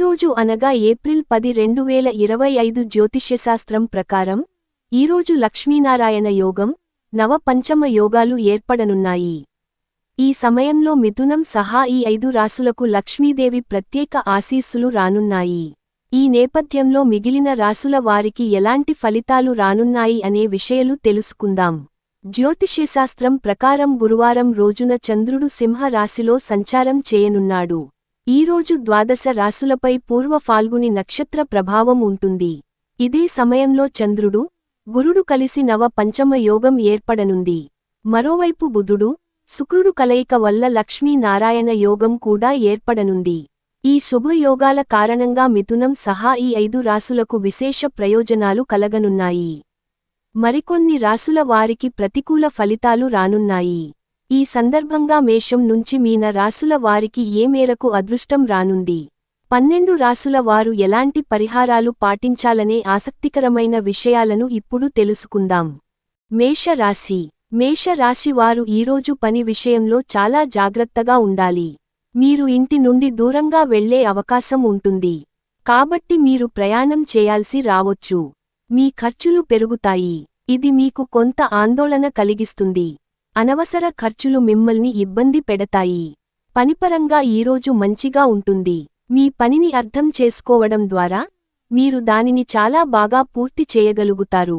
ఈరోజు అనగా ఏప్రిల్ పది రెండు వేల ఇరవై ఐదు జ్యోతిష్యశాస్త్రం ప్రకారం ఈరోజు లక్ష్మీనారాయణ యోగం నవ పంచమ యోగాలు ఏర్పడనున్నాయి. ఈ సమయంలో మిథునం సహా ఈ ఐదు రాసులకు లక్ష్మీదేవి ప్రత్యేక ఆశీస్సులు రానున్నాయి. ఈ నేపథ్యంలో మిగిలిన రాసుల వారికి ఎలాంటి ఫలితాలు రానున్నాయి అనే విషయాలు తెలుసుకుందాం. జ్యోతిష్యశాస్త్రం ప్రకారం గురువారం రోజున చంద్రుడు సింహ రాశిలో సంచారం చేయనున్నాడు. ఈరోజు ద్వాదశ రాసులపై పూర్వ ఫాల్గుని నక్షత్ర ప్రభావం ఉంటుంది. ఇదే సమయంలో చంద్రుడు గురుడు కలిసి నవ పంచమ యోగం ఏర్పడనుంది. మరోవైపు బుధుడు శుక్రుడు కలయిక వల్ల లక్ష్మీనారాయణ యోగం కూడా ఏర్పడనుంది. ఈ శుభయోగాల కారణంగా మిథునం సహా ఈ ఐదు రాసులకు విశేష ప్రయోజనాలు కలగనున్నాయి. మరికొన్ని రాసుల వారికి ప్రతికూల ఫలితాలు రానున్నాయి. ఈ సందర్భంగా మేషం నుంచి మీన రాసుల వారికి ఏ మేరకు అదృష్టం రానుంది? పన్నెండు రాసుల వారు ఎలాంటి పరిహారాలు పాటించాలనే ఆసక్తికరమైన విషయాలను ఇప్పుడు తెలుసుకుందాం. మేషరాశి మేషరాశి వారు ఈరోజు పని విషయంలో చాలా జాగ్రత్తగా ఉండాలి. మీరు ఇంటి నుండి దూరంగా వెళ్ళే అవకాశం ఉంటుంది. కాబట్టి మీరు ప్రయాణం చేయాల్సి రావొచ్చు. మీ ఖర్చులు పెరుగుతాయి. ఇది మీకు కొంత ఆందోళన కలిగిస్తుంది. అనవసర ఖర్చులు మిమ్మల్ని ఇబ్బంది పెడతాయి. పనిపరంగా ఈరోజు మంచిగా ఉంటుంది. మీ పనిని అర్థం చేసుకోవడం ద్వారా మీరు దానిని చాలా బాగా పూర్తి చేయగలుగుతారు.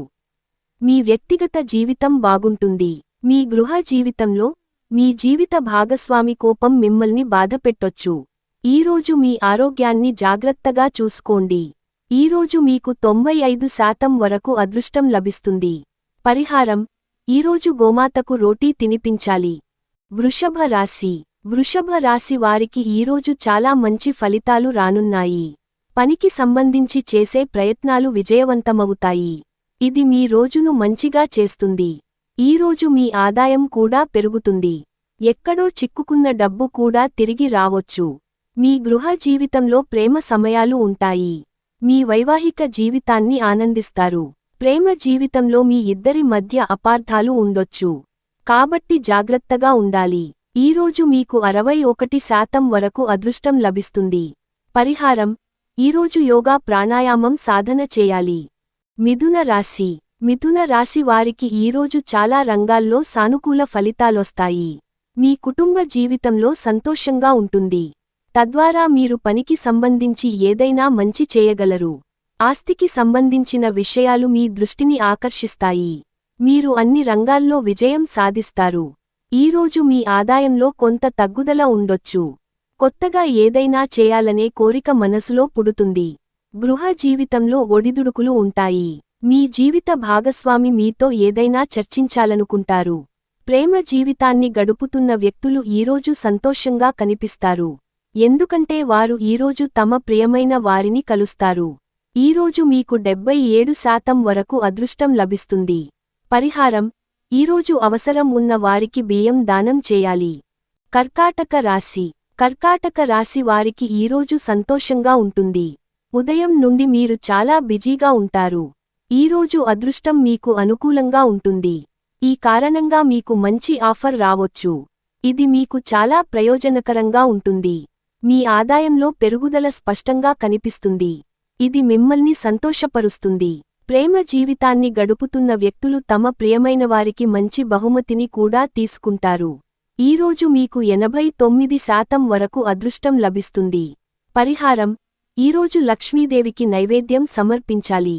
మీ వ్యక్తిగత జీవితం బాగుంటుంది. మీ గృహ జీవితంలో మీ జీవిత భాగస్వామి కోపం మిమ్మల్ని బాధపెట్టొచ్చు ఈరోజు మీ ఆరోగ్యాన్ని జాగ్రత్తగా చూసుకోండి. ఈరోజు మీకు తొంభై ఐదు శాతం వరకు అదృష్టం లభిస్తుంది. పరిహారం ఈరోజు గోమాతకు రోటీ తినిపించాలి. వృషభ రాశి. వృషభ రాశి వారికి ఈరోజు చాలా మంచి ఫలితాలు రానున్నాయి. పనికి సంబంధించి చేసే ప్రయత్నాలు విజయవంతమవుతాయి. ఇది మీ రోజును మంచిగా చేస్తుంది. ఈరోజు మీ ఆదాయం కూడా పెరుగుతుంది. ఎక్కడో చిక్కుకున్న డబ్బు కూడా తిరిగి రావొచ్చు. మీ గృహ జీవితంలో ప్రేమ సమయాలు ఉంటాయి. మీ వైవాహిక జీవితాన్ని ఆనందిస్తారు. ప్రేమ జీవితంలో మీ ఇద్దరి మధ్య అపార్థాలు ఉండొచ్చు. కాబట్టి జాగ్రత్తగా ఉండాలి. ఈరోజు మీకు అరవై ఒకటి శాతం వరకు అదృష్టం లభిస్తుంది. పరిహారం. ఈరోజు యోగా ప్రాణాయామం సాధన చేయాలి. మిథున రాశి. మిథున రాశి వారికి ఈరోజు చాలా రంగాల్లో సానుకూల ఫలితాలొస్తాయి. మీ కుటుంబ జీవితంలో సంతోషంగా ఉంటుంది. తద్వారా మీరు పనికి సంబంధించి ఏదైనా మంచి చేయగలరు. ఆస్తికి సంబంధించిన విషయాలు మీ దృష్టిని ఆకర్షిస్తాయి. మీరు అన్ని రంగాల్లో విజయం సాధిస్తారు. ఈరోజు మీ ఆదాయంలో కొంత తగ్గుదల ఉండొచ్చు. కొత్తగా ఏదైనా చేయాలనే కోరిక మనసులో పుడుతుంది. గృహ జీవితంలో ఒడిదుడుకులు ఉంటాయి. మీ జీవిత భాగస్వామి మీతో ఏదైనా చర్చించాలనుకుంటారు. ప్రేమ జీవితాన్ని గడుపుతున్న వ్యక్తులు ఈరోజు సంతోషంగా కనిపిస్తారు. ఎందుకంటే వారు ఈరోజు తమ ప్రియమైన వారిని కలుస్తారు. ఈరోజు మీకు డెబ్బై ఏడు శాతం వరకు అదృష్టం లభిస్తుంది. పరిహారం ఈరోజు అవసరం ఉన్న వారికి బియ్యం దానం చేయాలి. కర్కాటక రాశి కర్కాటక రాశి వారికి ఈరోజు సంతోషంగా ఉంటుంది. ఉదయం నుండి మీరు చాలా బిజీగా ఉంటారు. ఈరోజు అదృష్టం మీకు అనుకూలంగా ఉంటుంది. ఈ కారణంగా మీకు మంచి ఆఫర్ రావొచ్చు. ఇది మీకు చాలా ప్రయోజనకరంగా ఉంటుంది. మీ ఆదాయంలో పెరుగుదల స్పష్టంగా కనిపిస్తుంది. ఇది మిమ్మల్ని సంతోషపరుస్తుంది. ప్రేమ జీవితాన్ని గడుపుతున్న వ్యక్తులు తమ ప్రియమైనవారికి మంచి బహుమతిని కూడా తీసుకుంటారు. ఈరోజు మీకు ఎనభై తొమ్మిది శాతం వరకు అదృష్టం లభిస్తుంది. పరిహారం. ఈరోజు లక్ష్మీదేవికి నైవేద్యం సమర్పించాలి.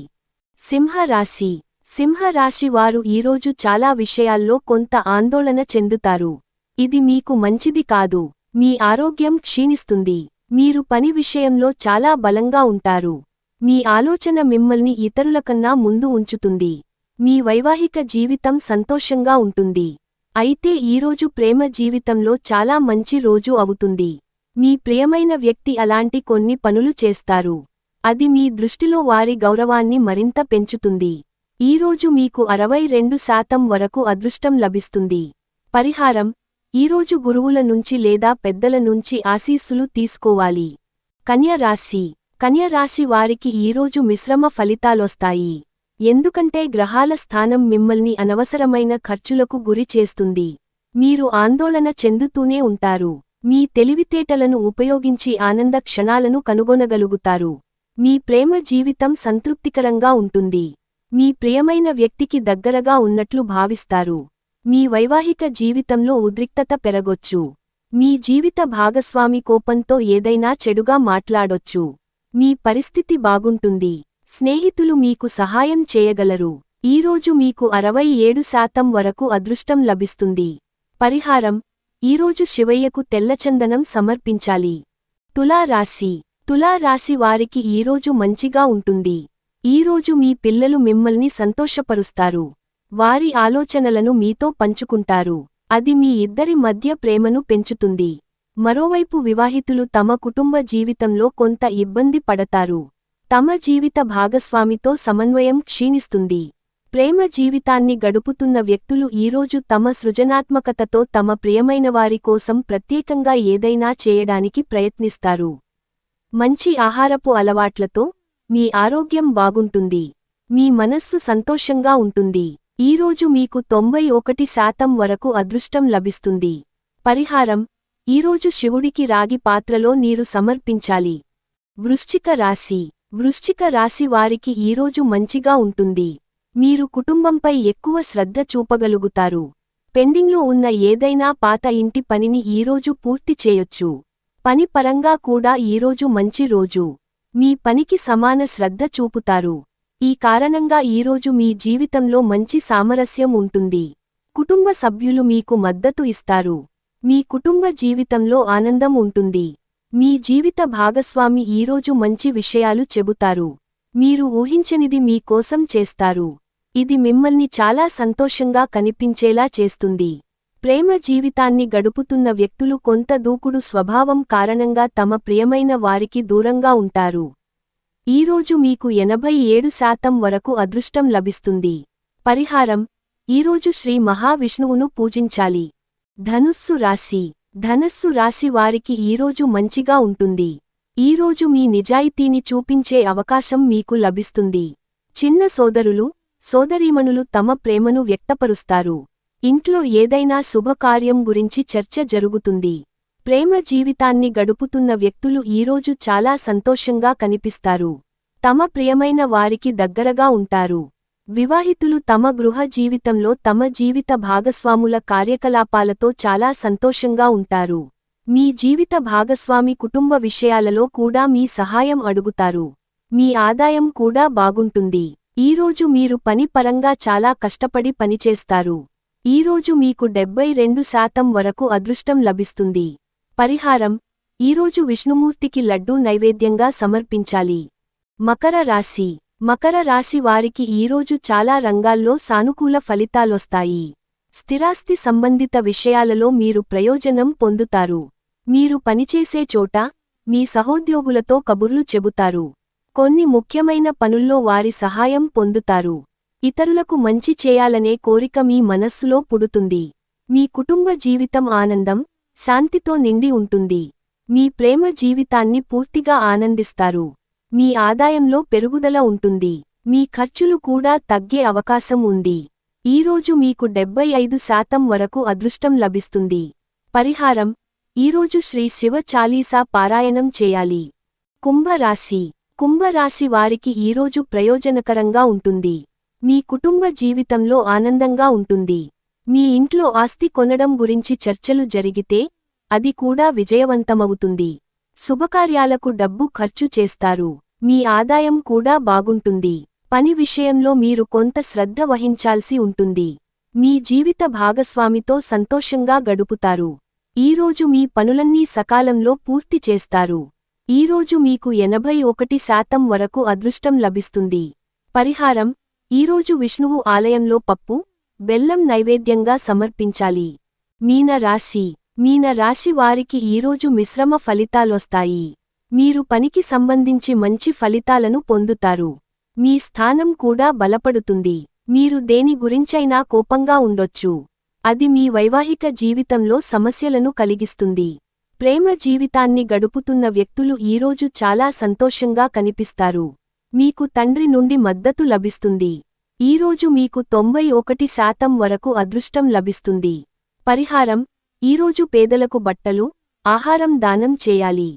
సింహరాశి. సింహరాశి వారు ఈరోజు చాలా విషయాల్లో కొంత ఆందోళన చెందుతారు. ఇది మీకు మంచిది కాదు. మీ ఆరోగ్యం క్షీణిస్తుంది. మీరు పని విషయంలో చాలా బలంగా ఉంటారు. మీ ఆలోచన మిమ్మల్ని ఇతరులకన్నా ముందు ఉంచుతుంది. మీ వైవాహిక జీవితం సంతోషంగా ఉంటుంది. అయితే ఈరోజు ప్రేమ జీవితంలో చాలా మంచి రోజు అవుతుంది. మీ ప్రియమైన వ్యక్తి అలాంటి కొన్ని పనులు చేస్తారు. అది మీ దృష్టిలో వారి గౌరవాన్ని మరింత పెంచుతుంది. ఈరోజు మీకు అరవై రెండు శాతం వరకు అదృష్టం లభిస్తుంది. పరిహారం. ఈరోజు గురువుల నుంచి లేదా పెద్దల నుంచి ఆశీస్సులు తీసుకోవాలి. కన్యరాశి కన్యరాశి వారికి ఈరోజు మిశ్రమ ఫలితాలొస్తాయి. ఎందుకంటే గ్రహాల స్థానం మిమ్మల్ని అనవసరమైన ఖర్చులకు గురి చేస్తుంది. మీరు ఆందోళన చెందుతూనే ఉంటారు. మీ తెలివితేటలను ఉపయోగించి ఆనంద క్షణాలను కనుగొనగలుగుతారు. మీ ప్రేమ జీవితం సంతృప్తికరంగా ఉంటుంది. మీ ప్రియమైన వ్యక్తికి దగ్గరగా ఉన్నట్లు భావిస్తారు. మీ వైవాహిక జీవితంలో ఉద్రిక్తత పెరగొచ్చు. మీ జీవిత భాగస్వామి కోపంతో ఏదైనా చెడుగా మాట్లాడొచ్చు. మీ పరిస్థితి బాగుంటుంది. స్నేహితులు మీకు సహాయం చేయగలరు. ఈరోజు మీకు అరవై ఏడు శాతం వరకు అదృష్టం లభిస్తుంది. పరిహారం. ఈరోజు శివయ్యకు తెల్లచందనం సమర్పించాలి. తులా తులారాశి తులా రాశి వారికి ఈరోజు మంచిగా ఉంటుంది. ఈరోజు మీ పిల్లలు మిమ్మల్ని సంతోషపరుస్తారు. వారి ఆలోచనలను మీతో పంచుకుంటారు. అది మీ ఇద్దరి మధ్య ప్రేమను పెంచుతుంది. మరోవైపు వివాహితులు తమ కుటుంబ జీవితంలో కొంత ఇబ్బంది పడతారు. తమ జీవిత భాగస్వామితో సమన్వయం క్షీణిస్తుంది. ప్రేమ జీవితాన్ని గడుపుతున్న వ్యక్తులు ఈరోజు తమ సృజనాత్మకతతో తమ ప్రియమైనవారి కోసం ప్రత్యేకంగా ఏదైనా చేయడానికి ప్రయత్నిస్తారు. మంచి ఆహారపు అలవాట్లతో మీ ఆరోగ్యం బాగుంటుంది. మీ మనస్సు సంతోషంగా ఉంటుంది. ఈరోజు మీకు తొంభై ఒకటి శాతం వరకు అదృష్టం లభిస్తుంది. పరిహారం ఈరోజు శివుడికి రాగి పాత్రలో నీరు సమర్పించాలి. వృశ్చిక రాశి. వృశ్చిక రాశి వారికి ఈరోజు మంచిగా ఉంటుంది. మీరు కుటుంబంపై ఎక్కువ శ్రద్ధ చూపగలుగుతారు. పెండింగ్లో ఉన్న ఏదైనా పాత ఇంటి పనిని ఈరోజు పూర్తి చేయొచ్చు. పని పరంగా కూడా ఈరోజు మంచి రోజు. మీ పనికి సమాన శ్రద్ధ చూపుతారు. ఈ కారణంగా ఈరోజు మీ జీవితంలో మంచి సామరస్యం ఉంటుంది. కుటుంబ సభ్యులు మీకు మద్దతు ఇస్తారు. మీ కుటుంబ జీవితంలో ఆనందం ఉంటుంది. మీ జీవిత భాగస్వామి ఈరోజు మంచి విషయాలు చెబుతారు. మీరు ఊహించనిది మీ కోసం చేస్తారు. ఇది మిమ్మల్ని చాలా సంతోషంగా కనిపించేలా చేస్తుంది. ప్రేమ జీవితాన్ని గడుపుతున్న వ్యక్తులు కొంత దూకుడు స్వభావం కారణంగా తమ ప్రియమైన వారికి దూరంగా ఉంటారు. ఈరోజు మీకు ఎనభై ఏడు శాతం వరకు అదృష్టం లభిస్తుంది. పరిహారం. ఈరోజు శ్రీ మహావిష్ణువును పూజించాలి. ధనుస్సు రాశి. ధనస్సు రాశి వారికి ఈరోజు మంచిగా ఉంటుంది. ఈరోజు మీ నిజాయితీని చూపించే అవకాశం మీకు లభిస్తుంది. చిన్న సోదరులు సోదరీమణులు తమ ప్రేమను వ్యక్తపరుస్తారు. ఇంట్లో ఏదైనా శుభకార్యం గురించి చర్చ జరుగుతుంది. ప్రేమ జీవితాన్ని గడుపుతున్న వ్యక్తులు ఈరోజు చాలా సంతోషంగా కనిపిస్తారు. తమ ప్రియమైన వారికి దగ్గరగా ఉంటారు. వివాహితులు తమ గృహ జీవితంలో తమ జీవిత భాగస్వాముల కార్యకలాపాలతో చాలా సంతోషంగా ఉంటారు. మీ జీవిత భాగస్వామి కుటుంబ విషయాలలో కూడా మీ సహాయం అడుగుతారు. మీ ఆదాయం కూడా బాగుంటుంది. ఈరోజు మీరు పని పరంగా చాలా కష్టపడి పనిచేస్తారు ఈరోజు మీకు డెబ్బై రెండు శాతం వరకు అదృష్టం లభిస్తుంది. పరిహారం. ఈరోజు విష్ణుమూర్తికి లడ్డూ నైవేద్యంగా సమర్పించాలి. మకర రాశి. మకర రాశి వారికి ఈరోజు చాలా రంగాల్లో సానుకూల ఫలితాలొస్తాయి. స్థిరాస్తి సంబంధిత విషయాలలో మీరు ప్రయోజనం పొందుతారు. మీరు పనిచేసే చోట మీ సహోద్యోగులతో కబుర్లు చెబుతారు. కొన్ని ముఖ్యమైన పనుల్లో వారి సహాయం పొందుతారు. ఇతరులకు మంచి చేయాలనే కోరిక మీ మనస్సులో పుడుతుంది. మీ కుటుంబ జీవితం ఆనందం శాంతితో నిండి ఉంటుంది. మీ ప్రేమ జీవితాన్ని పూర్తిగా ఆనందిస్తారు. మీ ఆదాయంలో పెరుగుదల ఉంటుంది. మీ ఖర్చులు కూడా తగ్గే అవకాశం ఉంది. ఈరోజు మీకు డెబ్బై ఐదు శాతం వరకు అదృష్టం లభిస్తుంది. పరిహారం. ఈరోజు శ్రీ శివ చాలీసా పారాయణం చేయాలి. కుంభరాశి. కుంభరాశి వారికి ఈరోజు ప్రయోజనకరంగా ఉంటుంది. మీ కుటుంబ జీవితంలో ఆనందంగా ఉంటుంది. మీ ఇంట్లో ఆస్తి కొనడం గురించి చర్చలు జరిగితే అది కూడా విజయవంతమవుతుంది. శుభకార్యాలకు డబ్బు ఖర్చు చేస్తారు. మీ ఆదాయం కూడా బాగుంటుంది. పని విషయంలో మీరు కొంత శ్రద్ధ వహించాల్సి ఉంటుంది. మీ జీవిత భాగస్వామితో సంతోషంగా గడుపుతారు. ఈరోజు మీ పనులన్నీ సకాలంలో పూర్తి చేస్తారు. ఈరోజు మీకు ఎనభై ఒకటి శాతం వరకు అదృష్టం లభిస్తుంది. పరిహారం ఈరోజు విష్ణువు ఆలయంలో పప్పు బెల్లం నైవేద్యంగా సమర్పించాలి. మీన రాశి మీన రాశి వారికి ఈరోజు మిశ్రమ ఫలితాలొస్తాయి. మీరు పనికి సంబంధించి మంచి ఫలితాలను పొందుతారు. మీ స్థానం కూడా బలపడుతుంది. మీరు దేని గురించైనా కోపంగా ఉండొచ్చు. అది మీ వైవాహిక జీవితంలో సమస్యలను కలిగిస్తుంది. ప్రేమ జీవితాన్ని గడుపుతున్న వ్యక్తులు ఈరోజు చాలా సంతోషంగా కనిపిస్తారు. మీకు తండ్రి నుండి మద్దతు లభిస్తుంది. ఈరోజు మీకు తొంభై ఒకటి శాతం వరకు అదృష్టం లభిస్తుంది. పరిహారం ఈరోజు పేదలకు బట్టలు ఆహారం దానం చేయాలి.